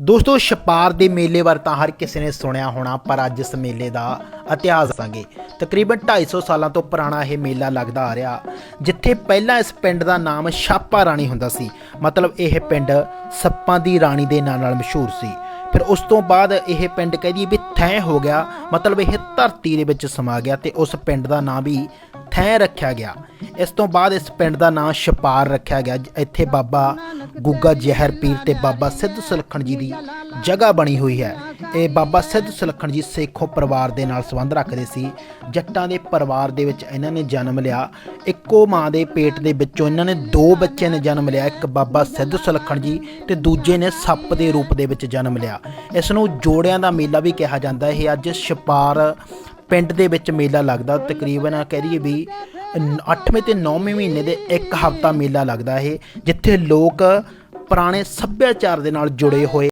ਦੋਸਤੋ, ਛਪਾਰ ਦੇ ਮੇਲੇ ਬਾਰੇ ਤਾਂ ਹਰ ਕਿਸੇ ਨੇ ਸੁਣਿਆ ਹੋਣਾ, ਪਰ ਅੱਜ ਇਸ ਮੇਲੇ ਦਾ ਇਤਿਹਾਸ ਦੱਸਾਂਗੇ। ਤਕਰੀਬਨ 250 ਸਾਲਾਂ ਤੋਂ ਪੁਰਾਣਾ ਇਹ ਮੇਲਾ ਲੱਗਦਾ ਆ ਰਿਹਾ, ਜਿੱਥੇ ਪਹਿਲਾਂ ਇਸ ਪਿੰਡ ਦਾ ਨਾਮ ਛਾਪਾ ਰਾਣੀ ਹੁੰਦਾ ਸੀ। ਮਤਲਬ ਇਹ ਪਿੰਡ ਸੱਪਾਂ ਦੀ ਰਾਣੀ ਦੇ ਨਾਂ ਨਾਲ ਮਸ਼ਹੂਰ ਸੀ। ਫਿਰ ਉਸ ਤੋਂ ਬਾਅਦ ਇਹ ਪਿੰਡ ਕਹਿ ਦਈਏ ਵੀ ਥੈਂ ਹੋ ਗਿਆ, ਮਤਲਬ ਇਹ ਧਰਤੀ ਦੇ ਵਿੱਚ ਸਮਾ ਗਿਆ ਤੇ ਉਸ ਪਿੰਡ ਦਾ ਨਾਂ ਵੀ ਥੈਂ ਰੱਖਿਆ ਗਿਆ। ਇਸ ਤੋਂ ਬਾਅਦ ਇਸ ਪਿੰਡ ਦਾ ਨਾਂ ਛਪਾਰ ਰੱਖਿਆ ਗਿਆ, ਇੱਥੇ ਬਾਬਾ ਗੁੱਗਾ ਜ਼ਹਿਰ ਪੀਰ ਤੇ ਬਾਬਾ ਸਿੱਧ ਸੁਲੱਖਣ ਜੀ ਦੀ ਜਗ੍ਹਾ ਬਣੀ ਹੋਈ ਹੈ। ਇਹ ਬਾਬਾ ਸਿੱਧ ਸੁਲੱਖਣ ਜੀ ਸੇਖੋ ਪਰਿਵਾਰ ਦੇ ਨਾਲ ਸੰਬੰਧ ਰੱਖਦੇ ਸੀ। ਜੱਟਾਂ ਦੇ ਪਰਿਵਾਰ ਦੇ ਵਿੱਚ ਇਹਨਾਂ ਨੇ ਜਨਮ ਲਿਆ। ਇੱਕੋ ਮਾਂ ਦੇ ਪੇਟ ਦੇ ਵਿੱਚੋਂ ਇਹਨਾਂ ਨੇ ਦੋ ਬੱਚੇ ਨੇ ਜਨਮ ਲਿਆ, ਇੱਕ ਬਾਬਾ ਸਿੱਧ ਸੁਲੱਖਣ ਜੀ ਤੇ ਦੂਜੇ ਨੇ ਸੱਪ ਦੇ ਰੂਪ ਦੇ ਵਿੱਚ ਜਨਮ ਲਿਆ। ਇਸ ਨੂੰ ਜੋੜਿਆਂ ਦਾ ਮੇਲਾ ਵੀ ਕਿਹਾ ਜਾਂਦਾ ਇਹ ਅੱਜ ਛਪਾਰ ਪਿੰਡ ਦੇ ਵਿੱਚ ਮੇਲਾ ਲੱਗਦਾ। ਤਕਰੀਬਨ ਕਹਿ ਲਈਏ ਵੀ 8ਵੇਂ ਤੇ 9ਵੇਂ ਮਹੀਨੇ ਦੇ ਇੱਕ ਹਫ਼ਤਾ ਮੇਲਾ ਲੱਗਦਾ ਇਹ ਜਿੱਥੇ ਲੋਕ ਪੁਰਾਣੇ ਸੱਭਿਆਚਾਰ ਦੇ ਨਾਲ ਜੁੜੇ ਹੋਏ